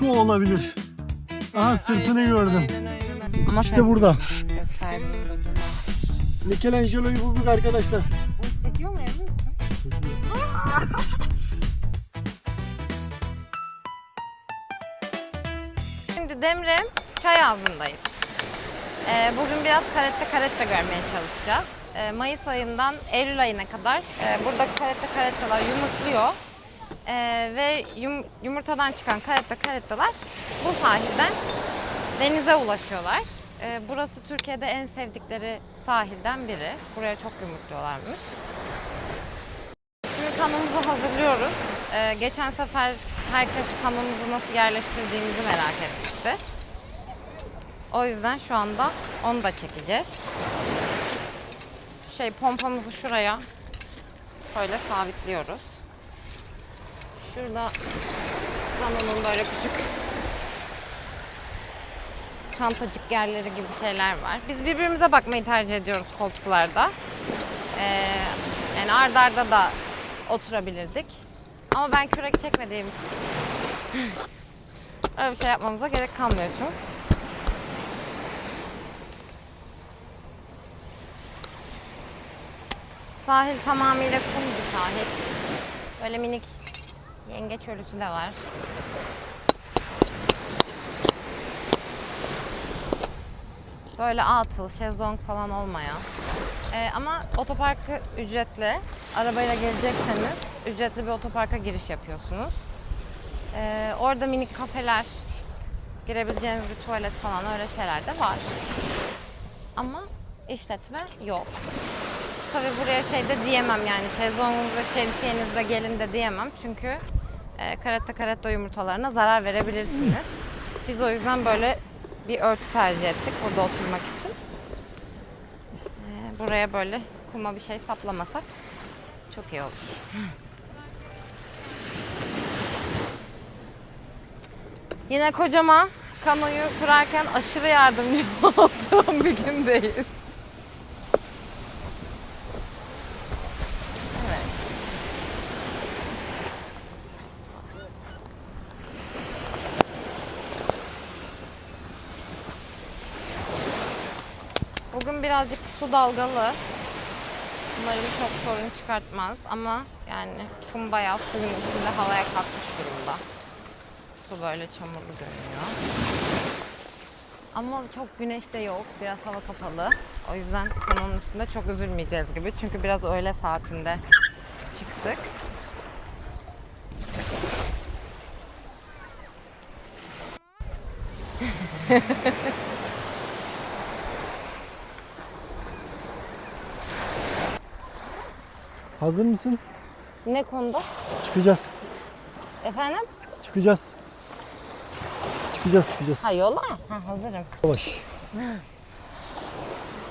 şu olabilir. Aha sırtını gördüm. Ama İşte burada. Michelangelo'yu bulduk arkadaşlar. Çekiyor mu? Şimdi Demre çay ağzındayız. Ee, bugün biraz karette karette görmeye çalışacağız. Ee, Mayıs ayından Eylül ayına kadar e, burada karette karetteler yumurtluyor. Ee, ve yum- yumurtadan çıkan karette karetteler bu sahilden denize ulaşıyorlar. Ee, burası Türkiye'de en sevdikleri sahilden biri. Buraya çok yumurtluyorlarmış. Şimdi kanımızı hazırlıyoruz. Ee, geçen sefer herkes kanımızı nasıl yerleştirdiğimizi merak etmişti. O yüzden şu anda onu da çekeceğiz. Şey pompamızı şuraya şöyle sabitliyoruz. Şurada kanonun böyle küçük çantacık yerleri gibi şeyler var. Biz birbirimize bakmayı tercih ediyoruz koltuklarda. Ee, yani ardarda arda da oturabilirdik. Ama ben kürek çekmediğim için öyle bir şey yapmamıza gerek kalmıyor çok. Sahil tamamıyla kum bir sahil. Böyle minik yengeç ölüsü de var. Böyle atıl, şezlong falan olmayan. Ee, ama otoparkı ücretli. Arabayla gelecekseniz ücretli bir otoparka giriş yapıyorsunuz. Ee, orada minik kafeler, girebileceğiniz bir tuvalet falan öyle şeyler de var. Ama işletme yok. Tabii buraya şey de diyemem yani şezlongunuzda, şemsiyenizde gelin de diyemem. Çünkü e, karetta karetta yumurtalarına zarar verebilirsiniz. Biz o yüzden böyle bir örtü tercih ettik burada oturmak için. Ee, buraya böyle kuma bir şey saplamasak çok iyi olur. Yine kocama kanoyu kurarken aşırı yardımcı olduğum bir gündeyiz. Evet. Bugün birazcık su dalgalı. Umarım çok sorun çıkartmaz ama yani kum bayağı suyun içinde havaya kalkmış durumda. Su böyle çamurlu görünüyor. Ama çok güneş de yok. Biraz hava kapalı. O yüzden kanonun üstünde çok üzülmeyeceğiz gibi. Çünkü biraz öğle saatinde çıktık. Hazır mısın? Ne konuda? Çıkacağız. Efendim? Çıkacağız. Çıkacağız çıkacağız. Ha yola? Ha hazırım. Yavaş.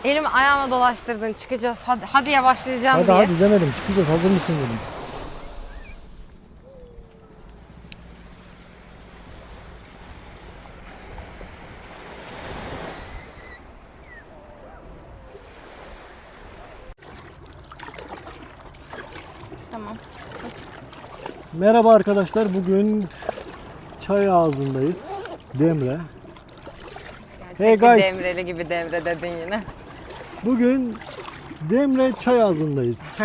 Elimi ayağıma dolaştırdın. Çıkacağız. Hadi, hadi yavaşlayacağım Hadi diye. hadi demedim. Çıkacağız. Hazır mısın dedim. Tamam. Merhaba arkadaşlar. Bugün çay ağzındayız. Demre. Gerçek Hey guys. Demreli gibi devre dedin yine. Bugün Demre çay ağzındayız.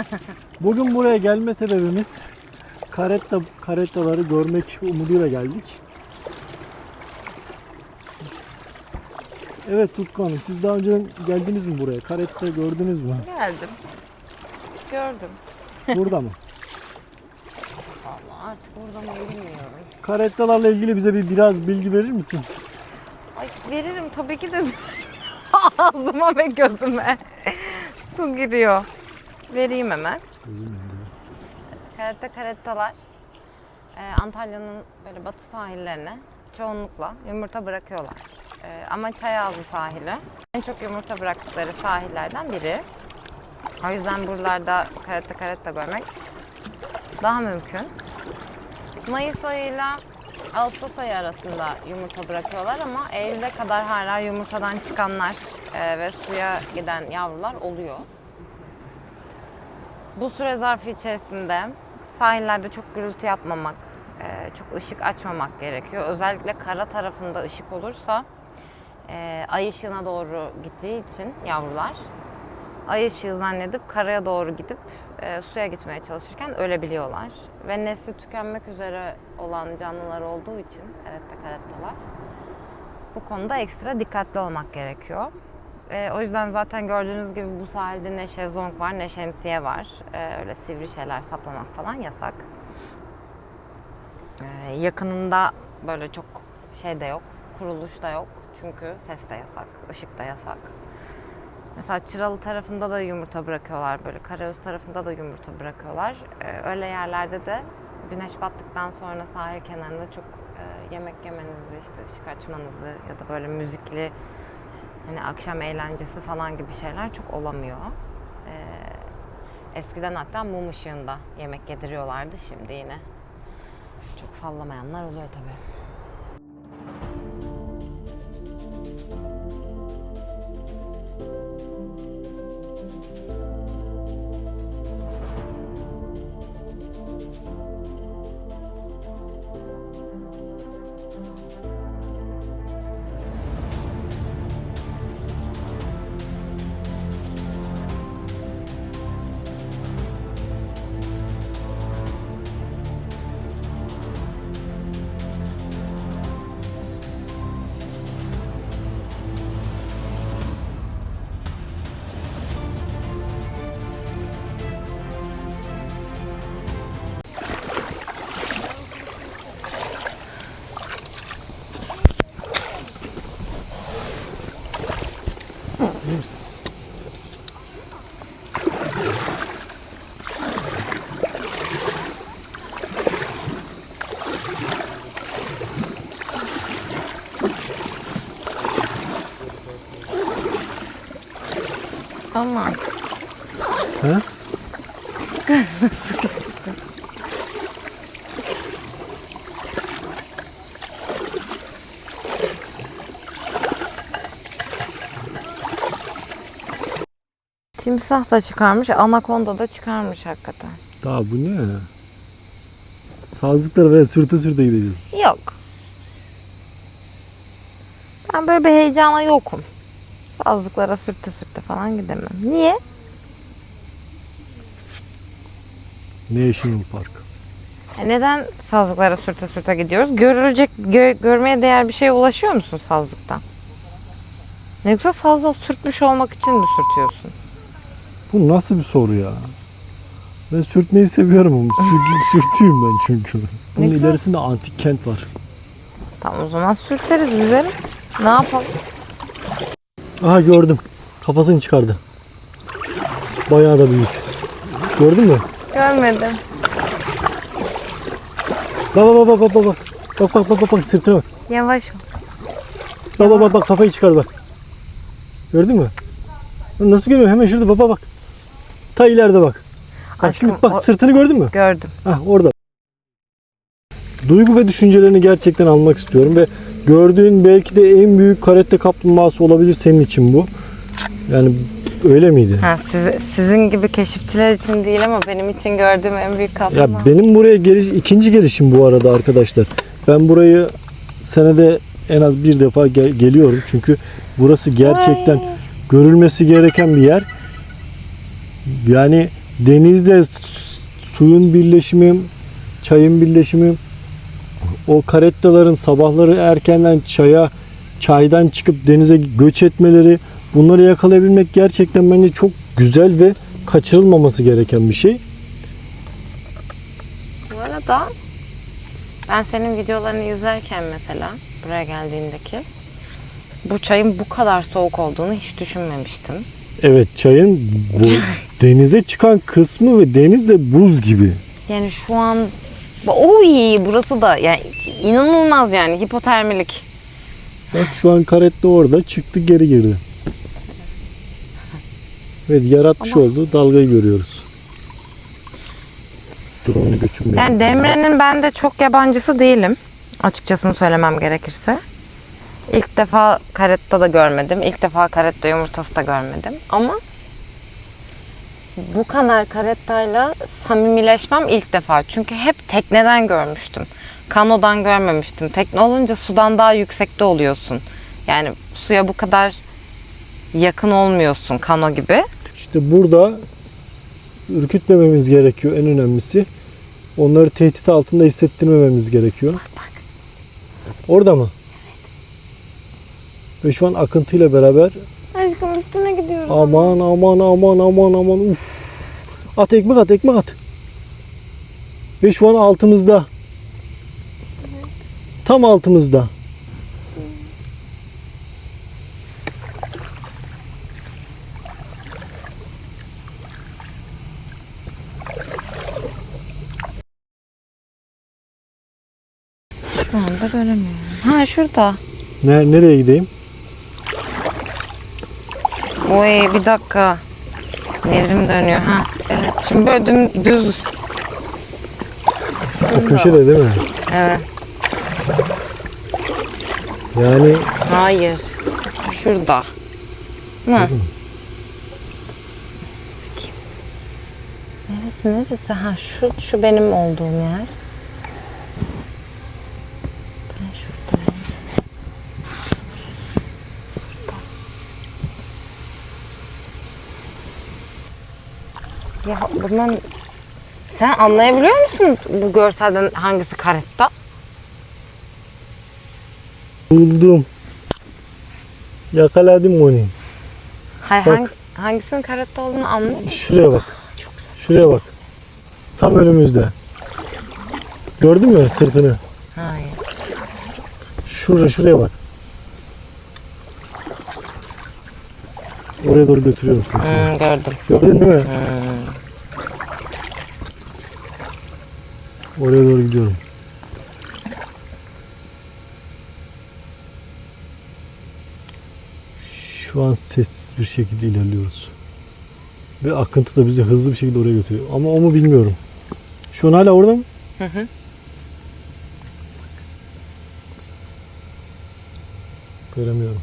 Bugün buraya gelme sebebimiz karetta karettaları görmek umuduyla geldik. Evet Tutku Hanım siz daha önce geldiniz mi buraya? Karetta gördünüz mü? Geldim. Gördüm. Burada mı? Artık burada mı bilmiyorum. Karettalarla ilgili bize bir biraz bilgi verir misin? Ay veririm tabii ki de ağzıma ve gözüme su giriyor. Vereyim hemen. Karette karettalar e, Antalya'nın böyle batı sahillerine çoğunlukla yumurta bırakıyorlar. E, ama Çayazı sahili en çok yumurta bıraktıkları sahillerden biri. O yüzden buralarda karetta karetta görmek daha mümkün. Mayıs ayıyla Ağustos ayı arasında yumurta bırakıyorlar ama Eylül'e kadar hala yumurtadan çıkanlar e, ve suya giden yavrular oluyor. Bu süre zarfı içerisinde sahillerde çok gürültü yapmamak, e, çok ışık açmamak gerekiyor. Özellikle kara tarafında ışık olursa e, ay ışığına doğru gittiği için yavrular ay ışığı zannedip karaya doğru gidip suya gitmeye çalışırken ölebiliyorlar. Ve nesli tükenmek üzere olan canlılar olduğu için karette karettalar bu konuda ekstra dikkatli olmak gerekiyor. E, o yüzden zaten gördüğünüz gibi bu sahilde ne şezlong var ne şemsiye var. E, öyle sivri şeyler saplamak falan yasak. E, yakınında böyle çok şey de yok, kuruluş da yok. Çünkü ses de yasak, ışık da yasak. Mesela Çıralı tarafında da yumurta bırakıyorlar böyle. Karaöz tarafında da yumurta bırakıyorlar. Ee, öyle yerlerde de güneş battıktan sonra sahil kenarında çok e, yemek yemenizi, işte ışık açmanızı ya da böyle müzikli hani akşam eğlencesi falan gibi şeyler çok olamıyor. Ee, eskiden hatta mum ışığında yemek yediriyorlardı şimdi yine. Çok sallamayanlar oluyor tabii. Ama He? timsah da çıkarmış, anakonda da çıkarmış hakikaten. Daha bu ne? Sazlıklara böyle sürte sürte gideceğiz. Yok. Ben böyle bir heyecana yokum. Sazlıklara sürte sürte falan gidemem. Niye? National Park. E Neden sazlıklara sürte sürte gidiyoruz? Görülecek, gö- görmeye değer bir şeye ulaşıyor musun sazlıktan? Ne yoksa sazla sürtmüş olmak için mi sürtüyorsun? Bu nasıl bir soru ya? Ben sürtmeyi seviyorum ama sür- sürtüyüm ben çünkü. Bunun Ne ilerisinde antik kent var. Tamam o zaman sürteriz güzelim. Ne yapalım? Aha gördüm. Kafasını çıkardı. Bayağı da büyük. Gördün mü? Görmedim. Bak bak bak bak bak bak. Bak bak bak bak sırtına bak. Yavaş ol. Bak bak bak bak kafayı çıkar bak. Gördün mü? Lan Nasıl görüyor? Hemen şurada baba bak. Ta ileride bak. Aşkım, şimdi bak o- sırtını gördün mü? Gördüm. Hah orada. Duygu ve düşüncelerini gerçekten almak istiyorum ve gördüğün belki de en büyük karette kaplumbağası olabilir senin için bu. Yani öyle miydi? Ha, siz- sizin gibi keşifçiler için değil ama benim için gördüğüm en büyük Ya kaplumbağa. benim buraya geliş ikinci gelişim bu arada arkadaşlar. Ben burayı senede en az bir defa gel- geliyorum çünkü burası gerçekten Ay. görülmesi gereken bir yer. Yani denizde suyun birleşimi, çayın birleşimi, o karettaların sabahları erkenden çaya, çaydan çıkıp denize göç etmeleri, bunları yakalayabilmek gerçekten bence çok güzel ve kaçırılmaması gereken bir şey. Bu arada ben senin videolarını izlerken mesela buraya geldiğindeki bu çayın bu kadar soğuk olduğunu hiç düşünmemiştim. Evet çayın bu denize çıkan kısmı ve deniz de buz gibi. Yani şu an o iyi burası da yani inanılmaz yani hipotermilik. Bak şu an karette orada çıktı geri girdi. Evet yaratmış Ama- olduğu dalgayı görüyoruz. Dur onu götürmeyelim. Yani Demre'nin ben de çok yabancısı değilim. Açıkçasını söylemem gerekirse. İlk defa karetta da görmedim. İlk defa karetta yumurtası da görmedim. Ama bu kadar karettayla samimileşmem ilk defa. Çünkü hep tekneden görmüştüm. Kanodan görmemiştim. Tekne olunca sudan daha yüksekte oluyorsun. Yani suya bu kadar yakın olmuyorsun kano gibi. İşte burada ürkütmememiz gerekiyor en önemlisi. Onları tehdit altında hissettirmememiz gerekiyor. Orada mı? Ve şu an akıntıyla beraber Aşkım üstüne gidiyoruz. aman aman aman aman aman uf. At ekmek at ekmek at. Ve şu an altımızda. Tam altımızda. Şu anda göremiyorum. Ha şurada. Ne, nereye gideyim? Oy bir dakika. Nehrim dönüyor. Ha evet. Şimdi böyle düm- düz. O köşede değil mi? Evet. Yani Hayır. Şurada. Mı? Neresi neresi? Ha şu, şu benim olduğum yer. Ben şuradayım. Ya bundan sen anlayabiliyor musun bu görselden hangisi karetta? Buldum. Yakaladım onu. Hayır, Bak. hangi, hangisinin karetta olduğunu anlıyor musun? Şuraya bak. Çok güzel. Şuraya bak. Tam önümüzde. Gördün mü sırtını? Hayır. Şuraya şuraya bak. Oraya doğru götürüyorum seni. Hmm, gördüm. Gördün değil mi? Hmm. Oraya doğru gidiyorum. Şu an sessiz bir şekilde ilerliyoruz. Ve akıntı da bizi hızlı bir şekilde oraya götürüyor. Ama o mu bilmiyorum. Şu an hala orada mı? Hı hı. Göremiyorum.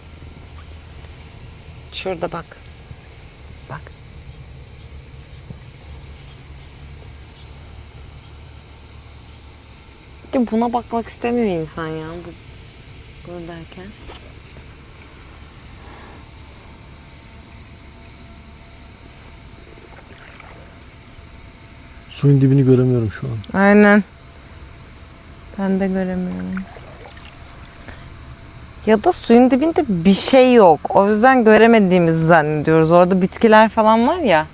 Şurada bak. Bak. Buna bakmak istemiyor insan ya bu buradayken. Suyun dibini göremiyorum şu an. Aynen. Ben de göremiyorum. Ya da suyun dibinde bir şey yok. O yüzden göremediğimizi zannediyoruz. Orada bitkiler falan var ya.